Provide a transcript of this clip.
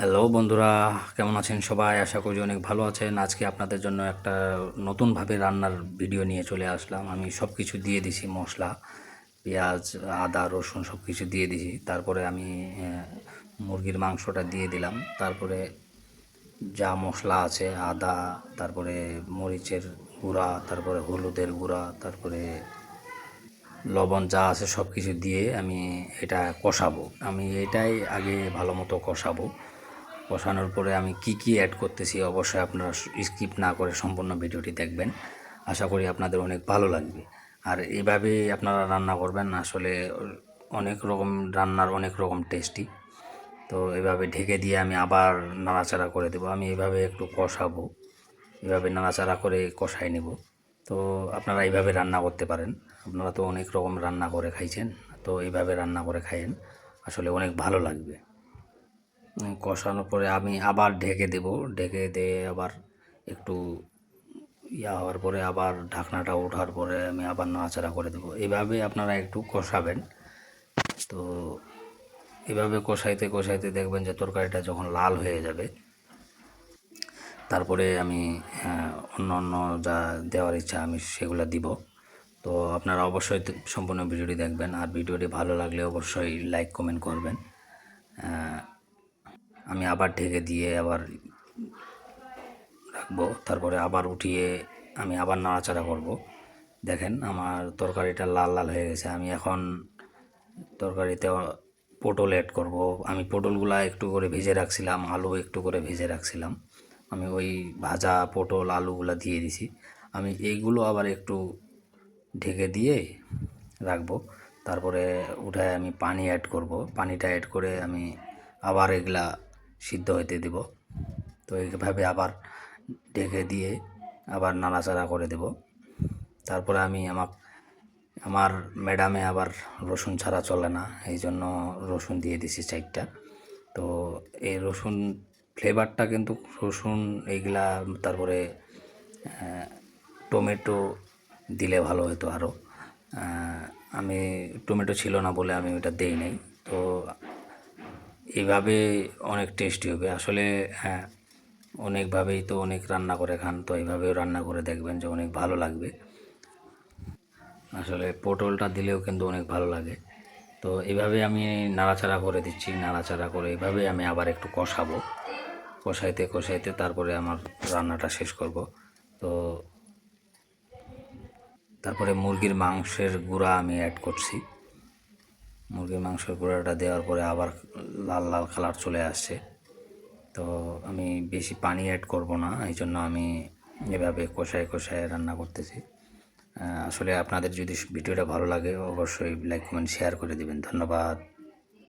Hello বন্ধুরা। কেমন আছেন সবাই? আশা করি অনেক ভালো আছেন। আজকে আপনাদের জন্য একটা নতুনভাবে রান্নার ভিডিও নিয়ে চলে আসলাম। আমি সব কিছু দিয়ে দিছি, মশলা, পেঁয়াজ, আদা, রসুন সব কিছু দিয়ে দিছি। তারপরে আমি মুরগির মাংসটা দিয়ে দিলাম। তারপরে যা মশলা আছে, আদা, তারপরে মরিচের গুঁড়া, তারপরে হলুদের গুঁড়া, তারপরে লবণ যা আছে সব কিছু দিয়ে আমি এটা কষাবো। আমি এটাই আগে ভালো মতো কষাবো। কষানোর পরে আমি কি কি অ্যাড করতেছি অবশ্যই আপনারা স্কিপ না করে সম্পূর্ণ ভিডিওটি দেখবেন। আশা করি আপনাদের অনেক ভালো লাগবে। আর এইভাবে আপনারা রান্না করবেন, আসলে অনেক রকম রান্নার অনেক রকম টেস্টি তো এভাবে ঢেকে দিয়ে আমি আবার নাড়াচাড়া করে দেবো। আমি এভাবে একটু কষাবো, এভাবে নাড়াচাড়া করে কষাই নেব। তো আপনারা এইভাবে রান্না করতে পারেন। আপনারা তো অনেক রকম রান্না করে খাইছেন, তো এইভাবে রান্না করে খাইয়েন, আসলে অনেক ভালো লাগবে। কষানোর পরে আমি আবার ঢেকে দেব। ঢেকে দিয়ে আবার একটু ইয়া হওয়ার পরে, আবার ঢাকনাটা ওঠার পরে আমি আবার নাড়াচাড়া করে দেবো। এভাবে আপনারা একটু কষাবেন। তো এভাবে কষাইতে কষাইতে দেখবেন যে তরকারিটা যখন লাল হয়ে যাবে, তারপরে আমি অন্য অন্য যা দেওয়ার ইচ্ছা আমি সেগুলো দিব। তো আপনারা অবশ্যই সম্পূর্ণ ভিডিওটি দেখবেন। আর ভিডিওটি ভালো লাগলে অবশ্যই লাইক, কমেন্ট করবেন। আমি আবার ঢেকে দিয়ে আবার রাখব। তারপরে আবার উঠিয়ে আমি আবার নাড়াচাড়া করব। দেখেন আমার তরকারিটা লাল লাল হয়ে গেছে। আমি এখন তরকারিতে পটল অ্যাড করব। আমি পটলগুলা একটু করে ভেজে রাখছিলাম, আলু একটু করে ভেজে রাখছিলাম। আমি ওই ভাজা পটল, আলুগুলা দিয়ে দিছি। আমি এইগুলো আবার একটু ঢেকে দিয়ে রাখব। তারপরে উঠায় আমি পানি অ্যাড করব। পানিটা অ্যাড করে আমি আবার এগুলা সিদ্ধ হইতে দেব। তো এইভাবে আবার ঢেকে দিয়ে আবার নাড়াচাড়া করে দেব। তারপরে আমি আমার আমার ম্যাডামে আবার রসুন ছাড়া চলে না এই জন্য রসুন দিয়ে দিছি চারটা। তো এই রসুন ফ্লেভারটা কিন্তু রসুন এইগুলা তারপরে টমেটো দিলে ভালো হতো আরও আমি, টমেটো ছিল না বলে আমি ওটা দেই নাই। তো এইভাবে অনেক টেস্টি হবে। আসলে হ্যাঁ অনেকভাবেই তো অনেক রান্না করে খান, তো এইভাবেও রান্না করে দেখবেন যে অনেক ভালো লাগবে। আসলে পটলটা দিলেও কিন্তু অনেক ভালো লাগে। তো এইভাবে আমি নাড়াচাড়া করে দিচ্ছি, নাড়াচাড়া করে এইভাবে আমি আবার একটু কষাবো। কষাইতে কষাইতে তারপরে আমার রান্নাটা শেষ করব। তো তারপরে মুরগির মাংসের গুঁড়া আমি অ্যাড করছি। মুরগির মাংসের গুঁড়াটা দেওয়ার পরে আবার লাল লাল কালার চলে আসছে। তো আমি বেশি পানি অ্যাড করব না, এই জন্য আমি এভাবে কষায় কষায় রান্না করতেছি। আসলে আপনাদের যদি ভিডিওটা ভালো লাগে, অবশ্যই লাইক কমেন্ট শেয়ার করে দেবেন। ধন্যবাদ।